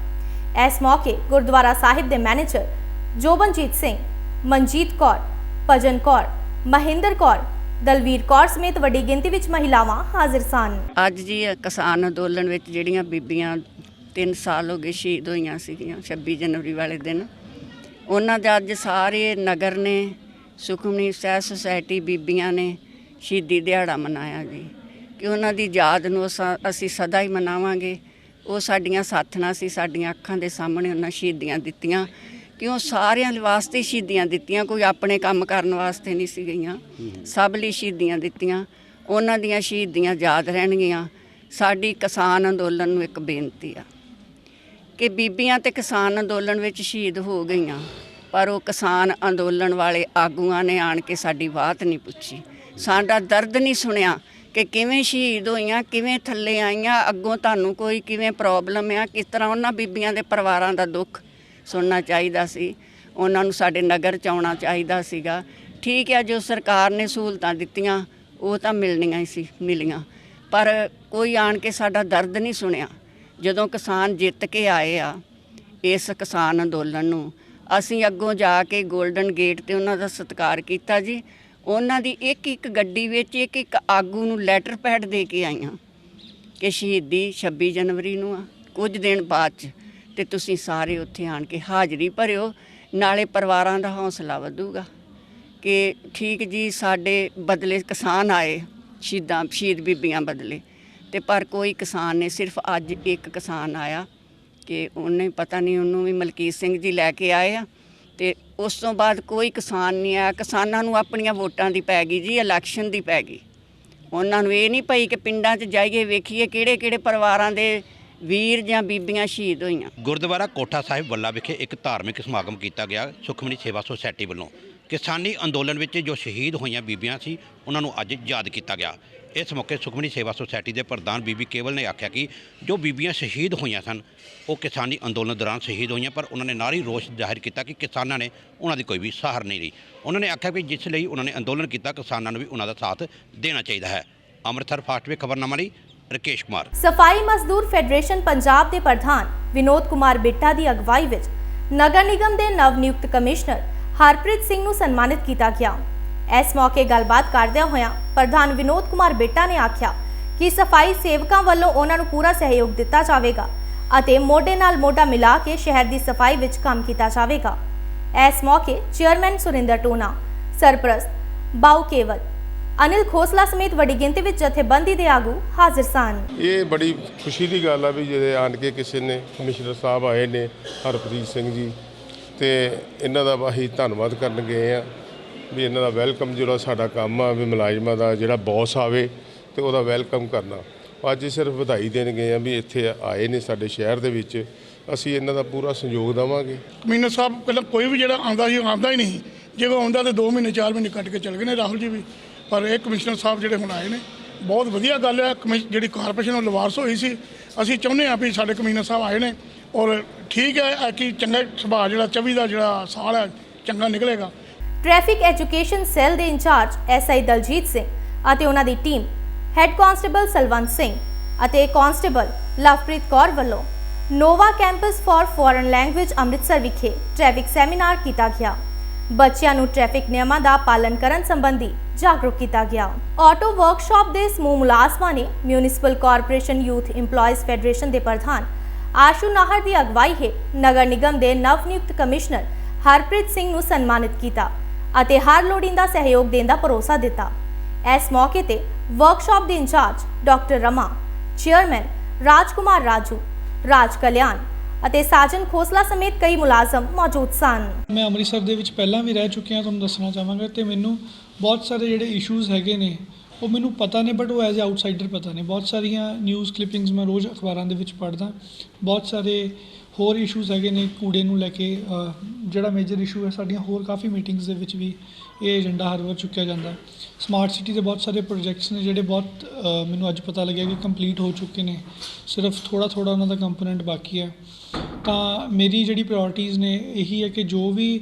ਇਸ ਮੌਕੇ ਗੁਰਦੁਆਰਾ ਸਾਹਿਬ ਦੇ ਮੈਨੇਜਰ ਜੋਬਨਜੀਤ ਸਿੰਘ, ਮਨਜੀਤ ਕੌਰ, ਭਜਨ ਕੌਰ, ਮਹਿੰਦਰ ਕੌਰ, ਦਲਵੀਰ ਕੌਰ ਸਮੇਤ ਵੱਡੀ ਗਿਣਤੀ ਵਿੱਚ ਮਹਿਲਾਵਾਂ ਹਾਜ਼ਰ ਸਨ।
ਅੱਜ ਜੀ ਕਿਸਾਨ ਅੰਦੋਲਨ ਵਿੱਚ ਜਿਹੜੀਆਂ ਬੀਬੀਆਂ 3 ਸਾਲ ਹੋ ਗਏ ਸ਼ਹੀਦ ਹੋਈਆਂ ਸੀਗੀਆਂ 26 ਜਨਵਰੀ ਵਾਲੇ ਦਿਨ। ਉਹਨਾਂ ਦੇ ਅੱਜ ਸਾਰੇ ਨਗਰ ਨੇ, ਸੁਖਮਨੀ ਸਹਿ ਸੁਸਾਇਟੀ ਬੀਬੀਆਂ ਨੇ ਸ਼ਹੀਦੀ ਦਿਹਾੜਾ ਮਨਾਇਆ ਜੀ ਕਿ ਉਹਨਾਂ ਦੀ ਯਾਦ ਨੂੰ ਅਸਾਂ- ਅਸੀਂ ਸਦਾ ਹੀ ਮਨਾਵਾਂਗੇ। ਉਹ ਸਾਡੀਆਂ ਸਾਥਣਾਂ ਸੀ, ਸਾਡੀਆਂ ਅੱਖਾਂ ਦੇ ਸਾਹਮਣੇ ਉਹਨਾਂ ਸ਼ਹੀਦੀਆਂ ਦਿੱਤੀਆਂ। ਕਿ ਉਹ ਸਾਰਿਆਂ ਲਈ ਵਾਸਤੇ ਹੀ ਸ਼ਹੀਦੀਆਂ ਦਿੱਤੀਆਂ, ਕੋਈ ਆਪਣੇ ਕੰਮ ਕਰਨ ਵਾਸਤੇ ਨਹੀਂ ਸੀ ਗਈਆਂ। ਸਭ ਲਈ ਸ਼ਹੀਦੀਆਂ ਦਿੱਤੀਆਂ। ਉਹਨਾਂ ਦੀਆਂ ਸ਼ਹੀਦੀਆਂ ਯਾਦ ਰਹਿਣਗੀਆਂ। ਸਾਡੀ ਕਿਸਾਨ ਅੰਦੋਲਨ ਨੂੰ ਇੱਕ ਬੇਨਤੀ ਆ ਕਿ ਬੀਬੀਆਂ ਤੇ ਕਿਸਾਨ ਅੰਦੋਲਨ ਵਿੱਚ ਸ਼ਹੀਦ ਹੋ ਗਈਆਂ, ਪਰ ਉਹ ਕਿਸਾਨ ਅੰਦੋਲਨ ਵਾਲੇ ਆਗੂਆਂ ਨੇ ਆਣ ਕੇ ਸਾਡੀ ਬਾਤ ਨਹੀਂ ਪੁੱਛੀ। ਸਾਡਾ ਦਰਦ ਨਹੀਂ ਸੁਣਿਆ ਕਿ ਕਿਵੇਂ ਸ਼ਹੀਦ ਹੋਈਆਂ, ਕਿਵੇਂ ਥੱਲੇ ਆਈਆਂ, ਅੱਗੋਂ ਤੁਹਾਨੂੰ ਕੋਈ ਕਿਵੇਂ ਪ੍ਰੋਬਲਮ ਆ, ਕਿਸ ਤਰ੍ਹਾਂ ਉਹਨਾਂ ਬੀਬੀਆਂ ਦੇ ਪਰਿਵਾਰਾਂ ਦਾ ਦੁੱਖ ਸੁਣਨਾ ਚਾਹੀਦਾ ਸੀ, ਉਹਨਾਂ ਨੂੰ ਸਾਡੇ ਨਗਰ ਚ ਆਉਣਾ ਚਾਹੀਦਾ ਸੀਗਾ। ਠੀਕ ਹੈ ਜੋ ਸਰਕਾਰ ਨੇ ਸਹੂਲਤਾਂ ਦਿੱਤੀਆਂ, ਉਹ ਤਾਂ ਮਿਲਣੀਆਂ ਹੀ ਸੀ, ਮਿਲੀਆਂ। ਪਰ ਕੋਈ ਆਣ ਕੇ ਸਾਡਾ ਦਰਦ ਨਹੀਂ ਸੁਣਿਆ। ਜਦੋਂ ਕਿਸਾਨ ਜਿੱਤ ਕੇ ਆਏ ਆ, ਇਸ ਕਿਸਾਨ ਅੰਦੋਲਨ ਨੂੰ, ਅਸੀਂ ਅੱਗੋਂ ਜਾ ਕੇ 골ਡਨ ਗੇਟ ਤੇ ਉਹਨਾਂ ਦਾ ਸਤਿਕਾਰ ਕੀਤਾ ਜੀ। ਉਹਨਾਂ ਦੀ ਇੱਕ ਇੱਕ ਗੱਡੀ ਵਿੱਚ ਇੱਕ ਇੱਕ ਆਗੂ ਨੂੰ ਲੈਟਰ ਪੈਡ ਦੇ ਕੇ ਆਈਆਂ ਕਿ ਸ਼ਹੀਦੀ 26 ਜਨਵਰੀ ਨੂੰ ਆ, ਕੁਝ ਦਿਨ ਬਾਅਦ ਚ। ਤੇ ਤੁਸੀਂ ਸਾਰੇ ਉੱਥੇ ਆਣ ਕੇ ਹਾਜ਼ਰੀ ਭਰਿਓ, ਨਾਲੇ ਪਰਿਵਾਰਾਂ ਦਾ ਹੌਸਲਾ ਵਧੂਗਾ ਕਿ ਠੀਕ ਜੀ, ਸਾਡੇ ਬਦਲੇ ਕਿਸਾਨ ਆਏ, ਸ਼ਹੀਦਾਂ, ਸ਼ਹੀਦ ਬੀਬੀਆਂ ਬਦਲੇ। ਤੇ ਪਰ ਕੋਈ ਕਿਸਾਨ ਨੇ ਸਿਰਫ ਅੱਜ ਇੱਕ ਕਿਸਾਨ ਆਇਆ ਕਿ ਉਹਨੇ ਪਤਾ ਨਹੀਂ ਉਹਨੂੰ ਵੀ ਮਲਕੀਤ ਸਿੰਘ ਜੀ ਲੈ ਕੇ ਆਏ ਆ ਤੇ ਉਸ ਤੋਂ ਬਾਅਦ ਕੋਈ ਕਿਸਾਨ ਨਹੀਂ ਆਇਆ। ਕਿਸਾਨਾਂ ਨੂੰ ਆਪਣੀਆਂ ਵੋਟਾਂ ਦੀ ਪੈ ਗਈ ਜੀ ਇਲੈਕਸ਼ਨ ਦੀ ਪੈ ਗਈ। ਉਹਨਾਂ ਨੂੰ ਇਹ ਨਹੀਂ ਪਈ ਕਿ ਪਿੰਡਾਂ 'ਚ ਜਾਈਏ, ਵੇਖੀਏ ਕਿਹੜੇ ਕਿਹੜੇ ਪਰਿਵਾਰਾਂ ਦੇ ਵੀਰ ਜਾਂ ਬੀਬੀਆਂ ਸ਼ਹੀਦ ਹੋਈਆਂ।
ਗੁਰਦੁਆਰਾ ਕੋਠਾ ਸਾਹਿਬ ਵੱਲਾ ਵਿਖੇ ਇੱਕ ਧਾਰਮਿਕ ਸਮਾਗਮ ਕੀਤਾ ਗਿਆ, ਸੁਖਮਨੀ ਸੇਵਾ ਸੁਸਾਇਟੀ ਵੱਲੋਂ। ਕਿਸਾਨੀ ਅੰਦੋਲਨ ਵਿੱਚ ਜੋ ਸ਼ਹੀਦ ਹੋਈਆਂ ਬੀਬੀਆਂ ਸੀ, ਉਹਨਾਂ ਨੂੰ ਅੱਜ ਯਾਦ ਕੀਤਾ ਗਿਆ। ਇਸ ਮੌਕੇ ਸੁਖਮਨੀ ਸੇਵਾ ਸੁਸਾਇਟੀ ਦੇ ਪ੍ਰਧਾਨ ਬੀਬੀ ਕੇਵਲ ਨੇ ਆਖਿਆ ਕਿ ਜੋ ਬੀਬੀਆਂ ਸ਼ਹੀਦ ਹੋਈਆਂ ਸਨ, ਉਹ ਕਿਸਾਨੀ ਅੰਦੋਲਨ ਦੌਰਾਨ ਸ਼ਹੀਦ ਹੋਈਆਂ, ਪਰ ਉਹਨਾਂ ਨੇ ਨਾਰੀ ਰੋਸ਼ ਜ਼ਾਹਿਰ ਕੀਤਾ ਕਿ ਕਿਸਾਨਾਂ ਨੇ ਉਹਨਾਂ ਦੀ ਕੋਈ ਵੀ ਸਹਾਰ ਨਹੀਂ ਲਈ ਉਹਨਾਂ ਨੇ ਆਖਿਆ ਕਿ ਜਿਸ ਲਈ ਉਹਨਾਂ ਨੇ ਅੰਦੋਲਨ ਕੀਤਾ, ਕਿਸਾਨਾਂ ਨੂੰ ਵੀ ਉਹਨਾਂ ਦਾ ਸਾਥ ਦੇਣਾ ਚਾਹੀਦਾ ਹੈ। ਅੰਮ੍ਰਿਤਸਰ ਫਾਸਟ ਖਬਰਨਾਮਾ ਲਈ ਰਕੇਸ਼ ਕੁਮਾਰ।
ਸਫ਼ਾਈ ਮਜ਼ਦੂਰ ਫੈਡਰੇਸ਼ਨ ਪੰਜਾਬ ਦੇ ਪ੍ਰਧਾਨ ਵਿਨੋਦ ਕੁਮਾਰ ਬਿੱਟਾ ਦੀ ਅਗਵਾਈ ਵਿੱਚ ਨਗਰ ਨਿਗਮ ਦੇ ਨਵ ਨਿਯੁਕਤ ਕਮਿਸ਼ਨਰ ਹਰਪ੍ਰੀਤ ਸਿੰਘ ਨੂੰ ਸਨਮਾਨਿਤ ਕੀਤਾ ਗਿਆ। ਇਸ ਮੌਕੇ ਗੱਲਬਾਤ ਕਰਦਿਆਂ ਹੋਇਆਂ ਪ੍ਰਧਾਨ ਵਿਨੋਦ ਕੁਮਾਰ ਬਿੱਟਾ ਨੇ ਆਖਿਆ ਕਿ ਸਫ਼ਾਈ ਸੇਵਕਾਂ ਵੱਲੋਂ ਉਹਨਾਂ ਨੂੰ ਪੂਰਾ ਸਹਿਯੋਗ ਦਿੱਤਾ ਜਾਵੇਗਾ ਅਤੇ ਮੋਢੇ ਨਾਲ ਮੋਢਾ ਮਿਲਾ ਕੇ ਸ਼ਹਿਰ ਦੀ ਸਫ਼ਾਈ ਵਿੱਚ ਕੰਮ ਕੀਤਾ ਜਾਵੇਗਾ। ਇਸ ਮੌਕੇ ਚੇਅਰਮੈਨ ਸੁਰਿੰਦਰ ਟੋਨਾ, ਸਰਪ੍ਰਸਤ ਬਾਉ ਕੇਵਲ, ਅਨਿਲ ਖੋਸਲਾ ਸਮੇਤ ਵੱਡੀ ਗਿਣਤੀ ਵਿੱਚ ਜਥੇਬੰਦੀ ਦੇ ਆਗੂ ਹਾਜ਼ਰ ਸਨ।
ਇਹ ਬੜੀ ਖੁਸ਼ੀ ਦੀ ਗੱਲ ਆ ਵੀ ਜਿਹੜੇ ਆਣ ਕੇ ਕਿਸੇ ਨੇ ਕਮਿਸ਼ਨਰ ਸਾਹਿਬ ਆਏ ਨੇ, ਹਰਪ੍ਰੀਤ ਸਿੰਘ ਜੀ, ਤੇ ਇਹਨਾਂ ਦਾ ਅਸੀਂ ਧੰਨਵਾਦ ਕਰਨ ਗਏ ਆ। ਵੀ ਇਹਨਾਂ ਦਾ ਵੈਲਕਮ ਜਿਹੜਾ ਸਾਡਾ ਕੰਮ ਆ, ਵੀ ਮੁਲਾਜ਼ਮਾਂ ਦਾ ਜਿਹੜਾ ਬੌਸ ਆਵੇ ਤੇ ਉਹਦਾ ਵੈਲਕਮ ਕਰਨਾ। ਅੱਜ ਸਿਰਫ ਵਧਾਈ ਦੇਣ ਗਏ ਆ ਵੀ ਇੱਥੇ ਆਏ ਨੇ ਸਾਡੇ ਸ਼ਹਿਰ ਦੇ ਵਿੱਚ। ਅਸੀਂ ਇਹਨਾਂ ਦਾ ਪੂਰਾ ਸਹਿਯੋਗ ਦੇਵਾਂਗੇ।
ਕਮਿਸ਼ਨਰ ਸਾਹਿਬ ਪਹਿਲਾਂ ਕੋਈ ਵੀ ਜਿਹੜਾ ਆਉਂਦਾ ਸੀ, ਉਹ ਆਉਂਦਾ ਹੀ ਨਹੀਂ। ਜੇ ਉਹ ਆਉਂਦਾ ਤੇ 2 ਮਹੀਨੇ 4 ਮਹੀਨੇ ਕੱਟ ਕੇ ਚਲੇ ਗਏ ਨੇ ਰਾਹੁਲ ਜੀ ਵੀ। ਪਰ ਇਹ ਕਮਿਸ਼ਨਰ ਸਾਹਿਬ ਜਿਹੜੇ ਹੁਣ ਆਏ ਨੇ, ਬਹੁਤ ਵਧੀਆ ਗੱਲ ਹੈ। ਕਮਿਸ਼- ਜਿਹੜੀ ਕਾਰਪੋਰੇਸ਼ਨ ਉਹ ਲਵਾਰਸ ਹੋਈ ਸੀ। ਅਸੀਂ ਚਾਹੁੰਦੇ ਹਾਂ ਵੀ ਸਾਡੇ ਕਮਿਸ਼ਨਰ ਸਾਹਿਬ ਆਏ ਨੇ ਔਰ ਠੀਕ ਹੈ ਕਿ ਚੰਗਾ ਸੁਭਾਅ ਜਿਹੜਾ 24 ਦਾ ਜਿਹੜਾ ਸਾਲ ਹੈ, ਚੰਗਾ ਨਿਕਲੇਗਾ।
ਟ੍ਰੈਫਿਕ ਐਜੂਕੇਸ਼ਨ ਸੈੱਲ ਦੇ ਇੰਚਾਰਜ ਐਸਆਈ ਦਲਜੀਤ ਸਿੰਘ ਅਤੇ ਉਹਨਾਂ ਦੀ team head constable Salwant Singh ਅਤੇ ਕਾਂਸਟੇਬਲ ਲਵਪ੍ਰੀਤ ਕੌਰ ਵੱਲੋਂ Nova campus for foreign language Amritsar ਵਿਖੇ ਟ੍ਰੈਫਿਕ ਸੈਮੀਨਾਰ ਕੀਤਾ ਗਿਆ। ਬੱਚਿਆਂ ਨੂੰ ਟ੍ਰੈਫਿਕ ਨਿਯਮਾਂ ਦਾ ਪਾਲਣ ਕਰਨ ਸੰਬੰਧੀ ਜਾਗਰੂਕ ਕੀਤਾ ਗਿਆ। ਆਟੋ ਵਰਕਸ਼ਾਪ ਦੇ ਸਮੂਹ ਮੁਲਾਜ਼ਮਾਂ ਨੇ municipal corporation youth EMPLOYEES federation ਦੇ ਪ੍ਰਧਾਨ ਆਸ਼ੂ ਨਾਹਰ ਦੀ ਅਗਵਾਈ ਹੇਠ ਨਗਰ ਨਿਗਮ ਦੇ ਨਵ ਨਿਯੁਕਤ ਕਮਿਸ਼ਨਰ ਹਰਪ੍ਰੀਤ ਸਿੰਘ ਨੂੰ ਸਨਮਾਨਿਤ ਕੀਤਾ। ਅਤੇ ਹਰ ਲੋੜੀਂਦਾ ਸਹਿਯੋਗ ਦੇਣ ਦਾ ਭਰੋਸਾ ਦਿੱਤਾ। ਇਸ ਮੌਕੇ ਤੇ ਵਰਕਸ਼ਾਪ ਦੇ incharge doctor Rama chairman Rajkumar Raju, Raj Kalyan ਅਤੇ ਸਾਜਨ ਖੋਸਲਾ ਸਮੇਤ ਕਈ ਮੁਲਾਜ਼ਮ ਮੌਜੂਦ ਸਨ।
ਮੈਂ ਅੰਮ੍ਰਿਤਸਰ ਦੇ ਵਿੱਚ ਪਹਿਲਾਂ ਵੀ ਰਹਿ ਚੁੱਕਿਆ ਤੁਹਾਨੂੰ ਦੱਸਣਾ ਚਾਹਾਂਗਾ ਤੇ ਮੈਨੂੰ ਬਹੁਤ ਸਾਰੇ ਜਿਹੜੇ ਇਸ਼ੂਜ਼ ਹੈਗੇ ਨੇ, ਉਹ ਮੈਨੂੰ ਪਤਾ ਨੇ ਬਟ ਉਹ ਐਜ਼ ਅ ਆਊਟਸਾਈਡਰ ਪਤਾ ਨੇ। ਬਹੁਤ ਸਾਰੀਆਂ ਨਿਊਜ਼ ਕਲਿੱਪਿੰਗਸ ਮੈਂ ਰੋਜ਼ ਅਖਬਾਰਾਂ ਦੇ ਵਿੱਚ ਪੜ੍ਹਦਾ। ਬਹੁਤ ਸਾਰੇ ਹੋਰ ਇਸ਼ੂਜ਼ ਹੈਗੇ ਨੇ, ਕੂੜੇ ਨੂੰ ਲੈ ਕੇ ਜਿਹੜਾ ਮੇਜਰ ਇਸ਼ੂ ਹੈ, ਸਾਡੀਆਂ ਹੋਰ ਕਾਫੀ ਮੀਟਿੰਗਸ ਦੇ ਵਿੱਚ ਵੀ ਇਹ ਏਜੰਡਾ ਹਰ ਵਾਰ ਚੁੱਕਿਆ ਜਾਂਦਾ। ਸਮਾਰਟ ਸਿਟੀ ਦੇ ਬਹੁਤ ਸਾਰੇ ਪ੍ਰੋਜੈਕਟਸ ਨੇ, ਜਿਹੜੇ ਬਹੁਤ ਮੈਨੂੰ ਅੱਜ ਪਤਾ ਲੱਗਿਆ ਕਿ ਕੰਪਲੀਟ ਹੋ ਚੁੱਕੇ ਨੇ। ਸਿਰਫ ਥੋੜਾ ਥੋੜਾ ਉਹਨਾਂ ਦਾ ਕੰਪੋਨੈਂਟ ਬਾਕੀ ਹੈ। ਤਾਂ ਮੇਰੀ ਜਿਹੜੀ ਪ੍ਰਾਇੋਰਟੀਜ਼ ਨੇ, ਇਹੀ ਹੈ ਕਿ ਜੋ ਵੀ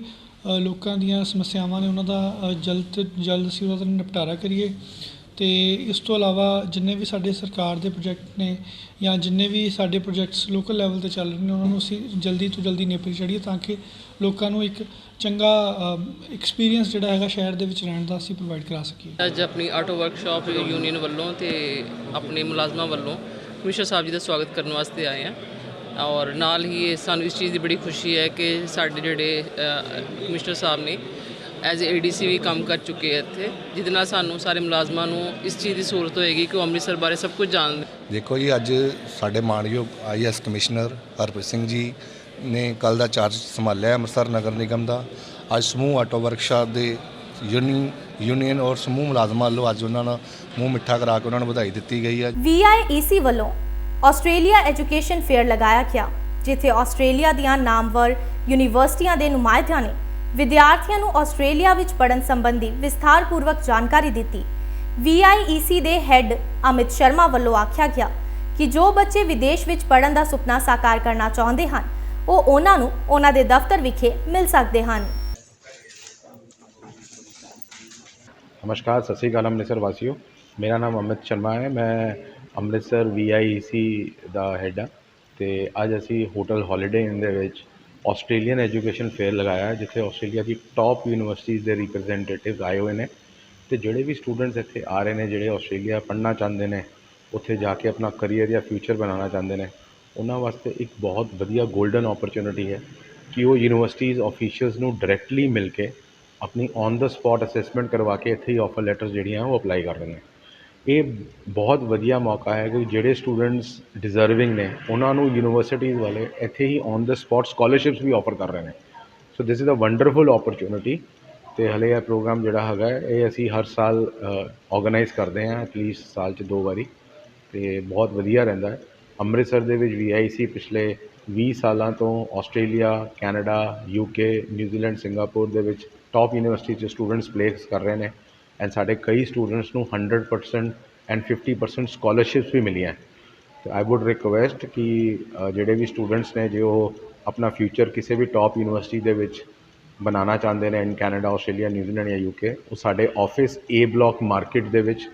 ਲੋਕਾਂ ਦੀਆਂ ਸਮੱਸਿਆਵਾਂ ਨੇ, ਉਹਨਾਂ ਦਾ ਜਲਦ ਤੋਂ ਜਲਦ ਅਸੀਂ ਉਹਨਾਂ ਦਾ ਨਿਪਟਾਰਾ ਕਰੀਏ। ਅਤੇ ਇਸ ਤੋਂ ਇਲਾਵਾ ਜਿੰਨੇ ਵੀ ਸਾਡੇ ਸਰਕਾਰ ਦੇ ਪ੍ਰੋਜੈਕਟ ਨੇ ਜਾਂ ਜਿੰਨੇ ਵੀ ਸਾਡੇ ਪ੍ਰੋਜੈਕਟਸ ਲੋਕਲ ਲੈਵਲ ਤੇ ਚੱਲ ਰਹੇ ਨੇ, ਉਹਨਾਂ ਨੂੰ ਅਸੀਂ ਜਲਦੀ ਤੋਂ ਜਲਦੀ ਨੇਪਰੇ ਚੜੀਏ ਤਾਂ ਕਿ ਲੋਕਾਂ ਨੂੰ ਇੱਕ ਚੰਗਾ ਐਕਸਪੀਰੀਅੰਸ ਜਿਹੜਾ ਹੈਗਾ ਸ਼ਹਿਰ ਦੇ ਵਿੱਚ ਰਹਿਣ ਦਾ ਅਸੀਂ ਪ੍ਰੋਵਾਈਡ ਕਰਾ ਸਕੀਏ।
ਅੱਜ ਆਪਣੀ ਆਟੋ ਵਰਕਸ਼ਾਪ ਯੂਨੀਅਨ ਵੱਲੋਂ ਤੇ ਆਪਣੇ ਮੁਲਾਜ਼ਮਾਂ ਵੱਲੋਂ ਕਮਿਸ਼ਨਰ ਸਾਹਿਬ ਜੀ ਦਾ ਸਵਾਗਤ ਕਰਨ ਵਾਸਤੇ ਆਏ ਆ ਔਰ ਨਾਲ ਹੀ ਇਹ ਸਾਨੂੰ ਇਸ ਚੀਜ਼ ਦੀ ਬੜੀ ਖੁਸ਼ੀ ਹੈ ਕਿ ਸਾਡੇ ਜਿਹੜੇ ਕਮਿਸ਼ਨਰ ਸਾਹਿਬ ਨੇ ਐਜ਼ ਏਡੀਸੀ ਵੀ ਕੰਮ ਕਰ ਚੁੱਕੇ ਆ ਇੱਥੇ ਜਿਹਦੇ ਨਾਲ ਸਾਨੂੰ ਸਾਰੇ ਮੁਲਾਜ਼ਮਾਂ ਨੂੰ ਇਸ ਚੀਜ਼ ਦੀ ਸਹੂਲਤ ਹੋਏਗੀ ਕਿ ਉਹ ਅੰਮ੍ਰਿਤਸਰ ਬਾਰੇ ਸਭ ਕੁਝ ਜਾਣਦੇ
ਦੇਖੋ ਜੀ ਅੱਜ ਸਾਡੇ ਮਾਣਯੋਗ ਆਈਐਸ ਕਮਿਸ਼ਨਰ ਹਰਪ੍ਰੀਤ ਸਿੰਘ ਜੀ ਨੇ ਕੱਲ ਦਾ ਚਾਰਜ ਸੰਭਾਲਿਆ ਹੈ ਅੰਮ੍ਰਿਤਸਰ ਨਗਰ ਨਿਗਮ ਦਾ। ਅੱਜ ਸਮੂਹ ਆਟੋ ਵਰਕਸ਼ਾਪ ਦੇ ਯੂਨੀਅਨ ਯੂਨੀਅਨ ਔਰ ਸਮੂਹ ਮੁਲਾਜ਼ਮਾਂ ਵੱਲੋਂ ਅੱਜ ਉਹਨਾਂ ਨੂੰ ਮੂੰਹ ਮਿੱਠਾ ਕਰਾ ਕੇ ਉਹਨਾਂ ਨੂੰ ਵਧਾਈ ਦਿੱਤੀ ਗਈ ਹੈ।
VIEC ਵੱਲੋਂ ਆਸਟ੍ਰੇਲੀਆ ਐਜੂਕੇਸ਼ਨ ਫੇਅਰ ਲਗਾਇਆ ਗਿਆ ਜਿੱਥੇ ਆਸਟ੍ਰੇਲੀਆ ਦੀਆਂ ਨਾਮਵਰ ਯੂਨੀਵਰਸਿਟੀਆਂ ਦੇ ਨੁਮਾਇੰਦਿਆਂ ਨੇ ਵਿਦਿਆਰਥੀਆਂ ਨੂੰ ਆਸਟ੍ਰੇਲੀਆ ਵਿੱਚ ਪੜਨ ਸੰਬੰਧੀ ਵਿਸਥਾਰਪੂਰਵਕ ਜਾਣਕਾਰੀ ਦਿੱਤੀ। VIEC ਦੇ ਹੈੱਡ ਅਮਿਤ ਸ਼ਰਮਾ ਵੱਲੋਂ ਆਖਿਆ ਗਿਆ ਕਿ ਜੋ ਬੱਚੇ ਵਿਦੇਸ਼ ਵਿੱਚ ਪੜਨ ਦਾ ਸੁਪਨਾ ਸਾਕਾਰ ਕਰਨਾ ਚਾਹੁੰਦੇ ਹਨ, ਉਹ ਉਹਨਾਂ ਨੂੰ ਉਹਨਾਂ ਦੇ ਦਫ਼ਤਰ ਵਿਖੇ ਮਿਲ ਸਕਦੇ ਹਨ।
ਨਮਸਕਾਰ, ਸਤਿ ਸ੍ਰੀ ਅਕਾਲ ਅੰਮ੍ਰਿਤਸਰ ਵਾਸੀਓ। ਮੇਰਾ ਨਾਮ ਅਮਿਤ ਸ਼ਰਮਾ ਹੈ, ਮੈਂ ਅੰਮ੍ਰਿਤਸਰ VIEC ਦਾ ਹੈੱਡ ਹਾਂ ਤੇ ਅੱਜ ਅਸੀਂ ਹੋਟਲ ਹੌਲੀਡੇ ਇਨ ਦੇ ਵਿੱਚ ਆਸਟ੍ਰੇਲੀਅਨ ਐਜੂਕੇਸ਼ਨ ਫੇਅਰ ਲਗਾਇਆ ਜਿੱਥੇ ਆਸਟ੍ਰੇਲੀਆ ਦੀ ਟੋਪ ਯੂਨੀਵਰਸਿਟੀਜ਼ ਦੇ ਰਿਪ੍ਰੈਜ਼ੈਂਟੇਟਿਵ ਆਏ ਹੋਏ ਨੇ ਅਤੇ ਜਿਹੜੇ ਵੀ ਸਟੂਡੈਂਟਸ ਇੱਥੇ ਆ ਰਹੇ ਨੇ, ਜਿਹੜੇ ਆਸਟ੍ਰੇਲੀਆ ਪੜ੍ਹਨਾ ਚਾਹੁੰਦੇ ਨੇ, ਉੱਥੇ ਜਾ ਕੇ ਆਪਣਾ ਕਰੀਅਰ ਜਾਂ ਫਿਊਚਰ ਬਣਾਉਣਾ ਚਾਹੁੰਦੇ ਨੇ, ਉਹਨਾਂ ਵਾਸਤੇ ਇੱਕ ਬਹੁਤ ਵਧੀਆ ਗੋਲਡਨ ਓਪਰਚੁਨਿਟੀ ਹੈ ਕਿ ਉਹ ਯੂਨੀਵਰਸਿਟੀਜ਼ ਆਫੀਸ਼ੀਅਲਸ ਨੂੰ ਡਾਇਰੈਕਟਲੀ ਮਿਲ ਕੇ ਆਪਣੀ ਔਨ ਦਾ ਸਪੋਟ ਅਸੈਸਮੈਂਟ ਕਰਵਾ ਕੇ ਇੱਥੇ ਹੀ ਆਫਰ ਲੈਟਰਸ ਜਿਹੜੀਆਂ ਉਹ ਅਪਲਾਈ ਕਰ ਰਹੇ ਨੇ। ਇਹ ਬਹੁਤ ਵਧੀਆ ਮੌਕਾ ਹੈ ਕਿ ਜਿਹੜੇ ਸਟੂਡੈਂਟਸ ਡਿਜ਼ਰਵਿੰਗ ਨੇ, ਉਹਨਾਂ ਨੂੰ ਯੂਨੀਵਰਸਿਟੀ ਵਾਲੇ ਇੱਥੇ ਹੀ ਔਨ ਦ ਸਪੋਟ ਸਕਾਲਰਸ਼ਿਪਸ ਵੀ ਔਫਰ ਕਰ ਰਹੇ ਨੇ। So this is a wonderful opportunity ਅਤੇ ਹਲੇ ਇਹ ਪ੍ਰੋਗਰਾਮ ਜਿਹੜਾ ਹੈਗਾ, ਇਹ ਅਸੀਂ ਹਰ ਸਾਲ ਔਰਗਨਾਈਜ਼ ਕਰਦੇ ਹਾਂ ਐਟਲੀਸਟ ਸਾਲ 'ਚ ਦੋ ਵਾਰੀ ਅਤੇ ਬਹੁਤ ਵਧੀਆ ਰਹਿੰਦਾ ਅੰਮ੍ਰਿਤਸਰ ਦੇ ਵਿੱਚ ਵੀ ਆਈ ਸੀ ਪਿਛਲੇ ਵੀਹ ਸਾਲਾਂ ਤੋਂ Australia, Canada UK New Zealand Singapore ਦੇ ਵਿੱਚ ਟੋਪ ਯੂਨੀਵਰਸਿਟੀ 'ਚ ਸਟੂਡੈਂਟਸ ਪਲੇਸ ਕਰ ਰਹੇ ਨੇ। ਐਂਡ ਸਾਡੇ ਕਈ ਸਟੂਡੈਂਟਸ ਨੂੰ 100% ਐਂਡ 50% ਸਕਾਲਰਸ਼ਿਪਸ ਵੀ ਮਿਲੀਆਂ। ਤੇ ਆਈ ਵੁੱਡ ਰਿਕਵੈਸਟ ਕਿ ਜਿਹੜੇ ਵੀ ਸਟੂਡੈਂਟਸ ਨੇ, ਜੇ ਉਹ ਆਪਣਾ ਫਿਊਚਰ ਕਿਸੇ ਵੀ ਟੌਪ ਯੂਨੀਵਰਸਿਟੀ ਦੇ ਵਿੱਚ ਬਣਾਉਣਾ ਚਾਹੁੰਦੇ ਨੇ in Canada Australia New Zealand ਜਾਂ ਯੂਕੇ ਉਹ ਸਾਡੇ ਆਫਿਸ ਏ ਬਲਾਕ ਮਾਰਕੀਟ ਦੇ ਵਿੱਚ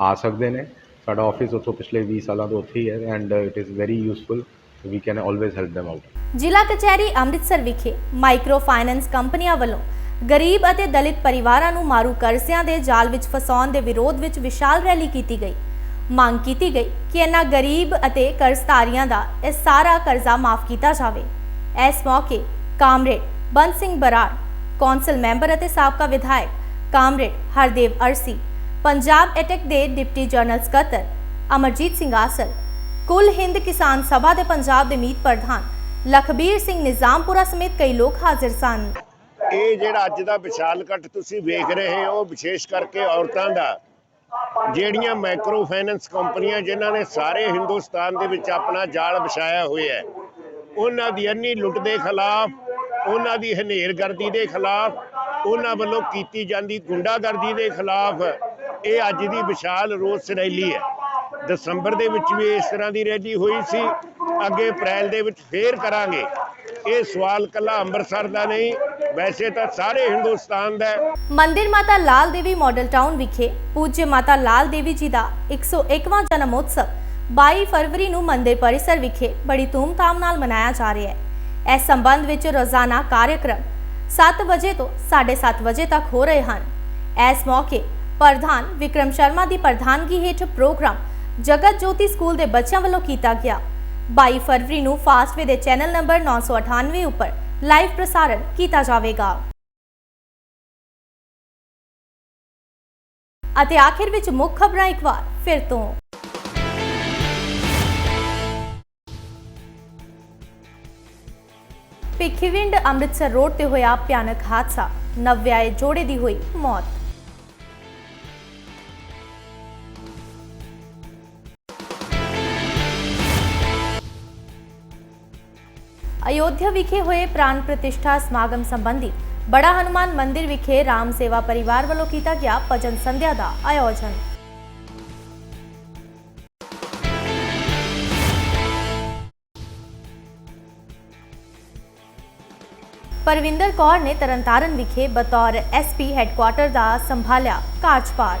ਆ ਸਕਦੇ ਨੇ। ਸਾਡਾ ਆਫਿਸ ਉੱਥੋਂ ਪਿਛਲੇ 20 ਸਾਲਾਂ ਤੋਂ ਉੱਥੇ ਹੀ ਹੈ and it is very useful we can always help them out
ਜ਼ਿਲ੍ਹਾ ਕਚਹਿਰੀ ਅੰਮ੍ਰਿਤਸਰ ਵਿਖੇ ਮਾਈਕਰੋ ਫਾਈਨੈਂਸ ਕੰਪਨੀਆਂ ਵੱਲੋਂ ਗਰੀਬ ਅਤੇ ਦਲਿਤ ਪਰਿਵਾਰਾਂ ਨੂੰ ਮਾਰੂ ਕਰਜ਼ਿਆਂ ਦੇ ਜਾਲ ਵਿੱਚ ਫਸਾਉਣ ਦੇ ਵਿਰੋਧ ਵਿੱਚ ਵਿਸ਼ਾਲ ਰੈਲੀ ਕੀਤੀ ਗਈ। ਮੰਗ ਕੀਤੀ ਗਈ ਕਿ ਇਹਨਾਂ ਗਰੀਬ ਅਤੇ ਕਰਜ਼ਧਾਰੀਆਂ ਦਾ ਇਹ ਸਾਰਾ ਕਰਜ਼ਾ ਮਾਫ ਕੀਤਾ ਜਾਵੇ। ਇਸ ਮੌਕੇ ਕਾਮਰੇਡ ਬੰਦ ਸਿੰਘ ਬਰਾੜ, ਕੌਂਸਲ ਮੈਂਬਰ ਅਤੇ ਸਾਬਕਾ ਵਿਧਾਇਕ ਕਾਮਰੇਡ ਹਰਦੇਵ ਅਰਸੀ, ਪੰਜਾਬ ਐਟੈਕ ਦੇ ਡਿਪਟੀ ਜਨਰਲ ਸਕੱਤਰ ਅਮਰਜੀਤ ਸਿੰਘ ਆਸਲ, ਕੁੱਲ ਹਿੰਦ ਕਿਸਾਨ ਸਭਾ ਦੇ ਪੰਜਾਬ ਦੇ ਮੀਤ ਪ੍ਰਧਾਨ ਲਖਬੀਰ ਸਿੰਘ ਨਿਜ਼ਾਮਪੁਰਾ ਸਮੇਤ ਕਈ ਲੋਕ ਹਾਜ਼ਰ ਸਨ।
ਇਹ ਜਿਹੜਾ ਅੱਜ ਦਾ ਵਿਸ਼ਾਲ ਇਕੱਠ ਤੁਸੀਂ ਵੇਖ ਰਹੇ ਹੋ ਵਿਸ਼ੇਸ਼ ਕਰਕੇ ਔਰਤਾਂ ਦਾ। ਜਿਹੜੀਆਂ ਮਾਈਕਰੋ ਫਾਈਨੈਂਸ ਕੰਪਨੀਆਂ ਜਿਨ੍ਹਾਂ ਨੇ ਸਾਰੇ ਹਿੰਦੁਸਤਾਨ ਦੇ ਵਿੱਚ ਆਪਣਾ ਜਾਲ ਵਿਛਾਇਆ ਹੋਇਆ ਹੈ, ਉਹਨਾਂ ਦੀ ਅੰਨੀ ਲੁੱਟ ਦੇ ਖਿਲਾਫ, ਉਹਨਾਂ ਦੀ ਹਨੇਰਗਰਦੀ ਦੇ ਖਿਲਾਫ, ਉਹਨਾਂ ਵੱਲੋਂ ਕੀਤੀ ਜਾਂਦੀ ਗੁੰਡਾਗਰਦੀ ਦੇ ਖਿਲਾਫ ਇਹ ਅੱਜ ਦੀ ਵਿਸ਼ਾਲ ਰੋਸ ਰੈਲੀ ਹੈ। ਦਸੰਬਰ ਦੇ ਵਿੱਚ ਵੀ ਇਸ ਤਰ੍ਹਾਂ ਦੀ ਰੈਲੀ ਹੋਈ ਸੀ। ਅੱਗੇ ਅਪ੍ਰੈਲ ਦੇ ਵਿੱਚ ਫੇਰ ਕਰਾਂਗੇ। ਇਹ ਸਵਾਲ ਕੱਲਾ ਅੰਮ੍ਰਿਤਸਰ ਦਾ ਨਹੀਂ, ਵੈਸੇ ਤਾਂ ਸਾਰੇ ਹਿੰਦੁਸਤਾਨ ਦਾ
ਮੰਦਿਰ ਮਾਤਾ ਲਾਲ ਦੇਵੀ ਮਾਡਲ ਟਾਊਨ ਵਿਖੇ ਪੂਜਯ ਮਾਤਾ ਲਾਲ ਦੇਵੀ ਜੀ ਦਾ 101ਵਾਂ ਜਨਮ 22 ਫਰਵਰੀ ਨੂੰ ਮੰਦਿਰ ਪਰਿਸਰ ਵਿਖੇ ਬੜੀ ਧੂਮਧਾਮ ਨਾਲ ਮਨਾਇਆ ਜਾ ਰਿਹਾ ਹੈ। ਇਸ ਸੰਬੰਧ ਵਿੱਚ ਰੋਜ਼ਾਨਾ ਕਾਰਜਕ੍ਰਮ 7 ਵਜੇ ਤੋਂ 7:30 ਵਜੇ ਤੱਕ ਹੋ ਰਹੇ ਹਨ। ਇਸ ਮੌਕੇ ਪ੍ਰਧਾਨ ਵਿਕਰਮ ਸ਼ਰਮਾ ਦੀ ਪ੍ਰਧਾਨਗੀ ਹੇਠ ਪ੍ਰੋਗਰਾਮ ਜਗਤ ਜੋਤੀ ਸਕੂਲ ਦੇ ਬੱਚਿਆਂ ਵੱਲੋਂ ਕੀਤਾ ਗਿਆ। 22 ਫਰਵਰੀ ਨੂੰ ਫਾਸਟਵੇ ਦੇ ਚੈਨਲ ਨੰਬਰ 998 ਉੱਪਰ ਲਾਈਵ ਪ੍ਰਸਾਰਣ ਕੀਤਾ ਜਾਵੇਗਾ। ਅਤੇ ਆਖਿਰ ਵਿੱਚ ਮੁੱਖ ਖਬਰਾਂ ਇੱਕ ਵਾਰ ਫਿਰ ਤੋਂ। ਭਿੱਖੀਵਿੰਡ ਅੰਮ੍ਰਿਤਸਰ ਰੋਡ ਤੇ ਹੋਇਆ ਭਿਆਨਕ ਹਾਦਸਾ। ਨਵਵਿਆਹੇ ਜੋੜੇ ਦੀ ਹੋਈ ਮੌਤ। ਅਯੋਧਿਆ ਵਿਖੇ ਹੋਏ ਪ੍ਰਾਨ ਪ੍ਰਤਿਸ਼ਠਾ ਸਮਾਗਮ ਸੰਬੰਧੀ ਬੜਾ ਹਨੂਮਾਨ ਮੰਦਿਰ ਵਿਖੇ ਰਾਮ ਸੇਵਾ ਪਰਿਵਾਰ ਵੱਲੋਂ ਕੀਤਾ ਗਿਆ ਭਜਨ ਸੰਧਿਆ ਦਾ ਆਯੋਜਨ। ਪਰਵਿੰਦਰ ਕੌਰ ਨੇ ਤਰਨਤਾਰਨ ਵਿਖੇ ਬਤੌਰ ਐਸਪੀ ਹੈੱਡਕੁਆਟਰ ਦਾ ਸੰਭਾਲਿਆ ਕਾਰਜਭਾਰ।